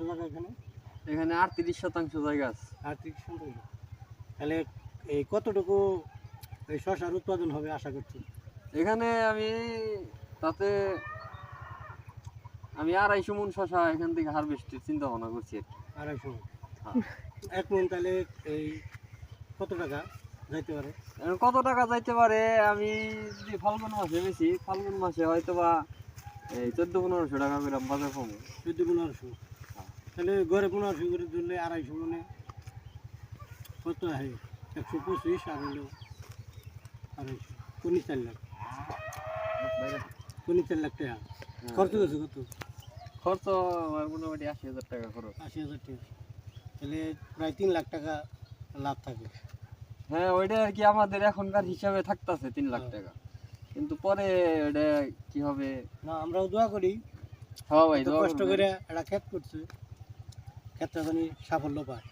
শতাংশ জায়গা এখানে? এখানে আটত্রিশ শতাংশ জায়গা আছে। আর্থিক শতাংশ। তাহলে এই কতটুকু এই শশার উৎপাদন হবে আশা করছি? এখানে আমি তাতে আমি আড়াইশো মন শশা এখান থেকে হারভেস্টের চিন্তা ভাবনা করছি আর। আড়াইশো হ্যাঁ। এক মন তাহলে এই কত টাকা যাইতে পারে? কত টাকা যাইতে পারে? আমি যদি ফাল্গুন মাসে বেশি ফাল্গুন মাসে হয়তো বা এই চোদ্দ পনেরোশো টাকা করে বাজার কমে চোদ্দ পনেরোশো। তাহলে ঘরে পনেরোশো করে ধরলে আড়াইশো মানে। কত হয়? একশো পঁচিশ আর হলো আড়াইশো। পঁচিশ চার লাখ। পঁচিশ চার লাখ টাকা। খরচ গেছে কত? খরচ আমার মোটামুটি আশি হাজার টাকা খরচ। আশি হাজার টাকা। তাহলে প্রায় তিন লাখ টাকা লাভ থাকে। হ্যাঁ ওইটা আর কি আমাদের এখনকার হিসাবে থাকতেছে তিন লাখ হ্যাঁ। টাকা। কিন্তু পরে ওটা কি হবে? না আমরাও দোয়া করি। হ্যাঁ ভাই কষ্ট করে একটা ক্ষেত করছে। ক্ষেতটা জানি সাফল্য পায়।